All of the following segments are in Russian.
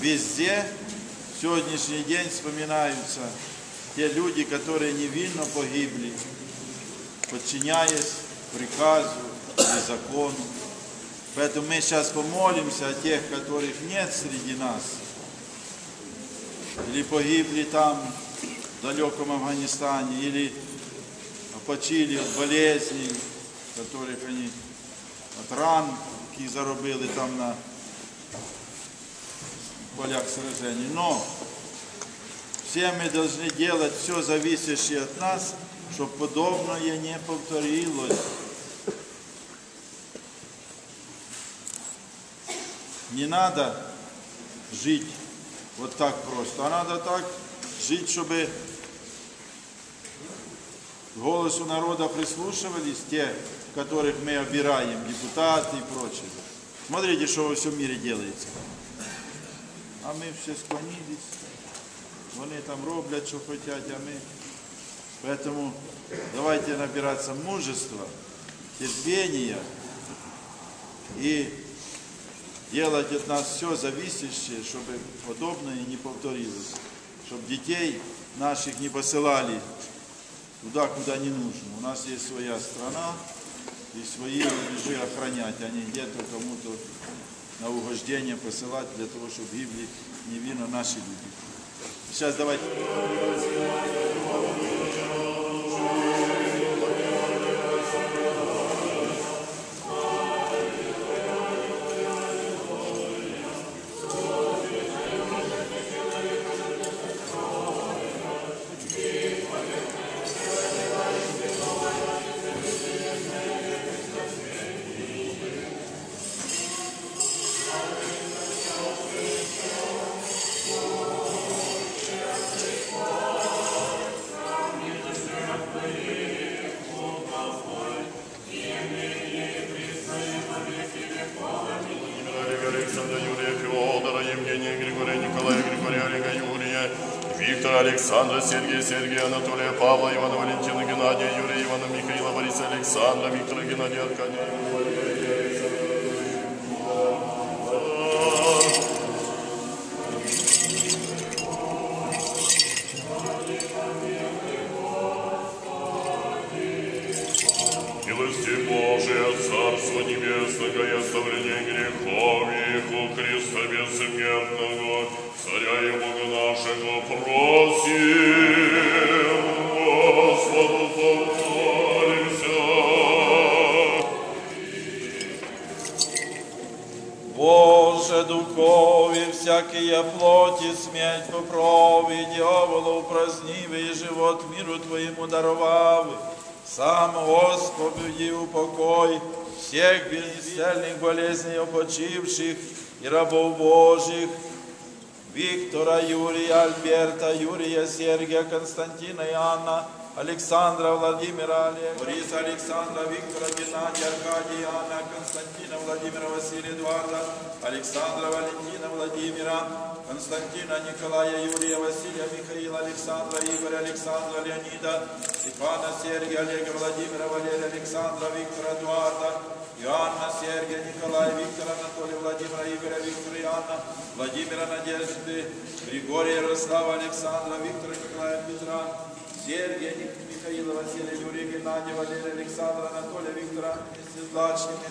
Везде в сегодняшний день вспоминаются те люди, которые невинно погибли, подчиняясь приказу и закону. Поэтому мы сейчас помолимся о тех, которых нет среди нас, или погибли там, в далеком Афганистане, или почили от болезней, которых они от ран, які заробили там на полях сражений. Но все мы должны делать все зависящее от нас, чтобы подобное не повторилось. Не надо жить вот так просто, а надо так жить, чтобы голосу народа прислушивались те, которых мы обираем, депутаты и прочее. Смотрите, что во всем мире делается. А мы все склонились. Вони там роблять, що хочуть, а ми. Поэтому давайте набираться мужества, терпения и делать от нас все зависящее, чтобы подобное не повторилось. Чтобы детей наших не посылали туда, куда не нужно. У нас есть своя страна, и свои рубежи охранять, а не где-то кому-то на угождение посылать для того, чтобы гибли невинно наши люди. Сейчас давайте. Александра, Сергея Сергея, Анатолия Павла, Ивана Валентина Геннадия, Юрия Ивана Михаила, Бориса Александра, Виктора Геннадия Аркадия. Всякие плоти, смерть поправи, дьявола упразднивый, и живот миру Твоему даровав. Сам Господи упокой всех безнесельных болезней опочивших и рабов Божьих, Виктора, Юрия, Альберта, Юрия, Сергия, Константина и Анна, Александра, Владимира, Олега, Бориса, Александра, Виктора, Геннадия, Аркадия, Анна, Константина, Владимира, Василия, Эдуарда, Александра, Валентина, Владимира, Константина, Николая, Юрия, Василия, Михаила, Александра, Игоря, Александра, Леонида, Степана, Сергия, Олега, Владимира, Валерия, Александра, Виктора, Эдуарда, Иоанна, Сергия, Николая, Виктора, Анатолия, Владимира, Игоря, Иоанна, Владимира, Надежды, Григория, Ярослава, Александра, Виктора, Николая, Петра, Сергия, Михаила, Василия, Юрия, Геннадия, Валерия, Александра, Анатолия, Виктора,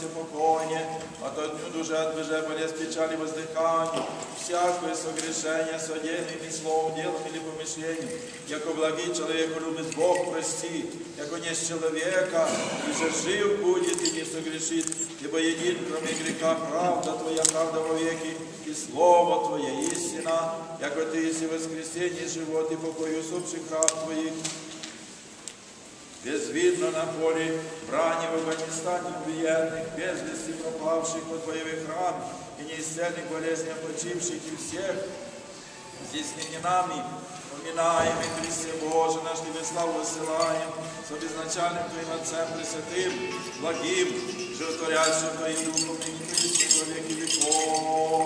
все покойне, от одню душе отбеже болезнь, печали, воздыхание, всякое согрешение, содеянным словом, делом или помышлением, яко благий человеку любит Бог, прости, яко не с человека, и же жив будет и не согрешит, ибо един, кроме греха, правда Твоя, правда во веки, и Слово Твое истина, яко Ты есть и воскресенье, живот и покой усопших раб Твоих, безвидно на поле, брани в Афганистане убиенных, без вести пропавших от боевых ран и неисцельных болезней почивших и всех, здесь нами, поминаем и Христе Боже, наш Тебе славу высылаем, с обезначальным Твоим Отцем Пресвятым, благим, животворящим Твоим Духом и Христом во веки веков.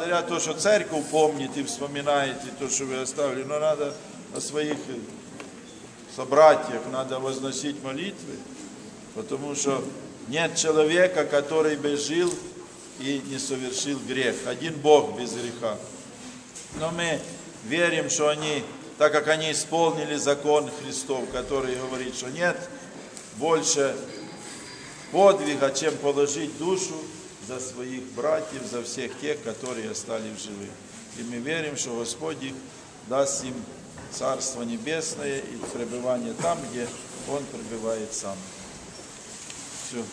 Благодаря то, что церковь помните, вспоминаете то, что вы оставили, но надо о своих э, собратьях, надо возносить молитвы, потому что нет человека, который бы жил и не совершил грех. Один Бог без греха. Но мы верим, что они, так как они исполнили закон Христов, который говорит, что нет больше подвига, чем положить душу за своих братьев, за всех тех, которые остались живы. И мы верим, что Господь их даст им Царство Небесное и пребывание там, где Он пребывает сам. Все.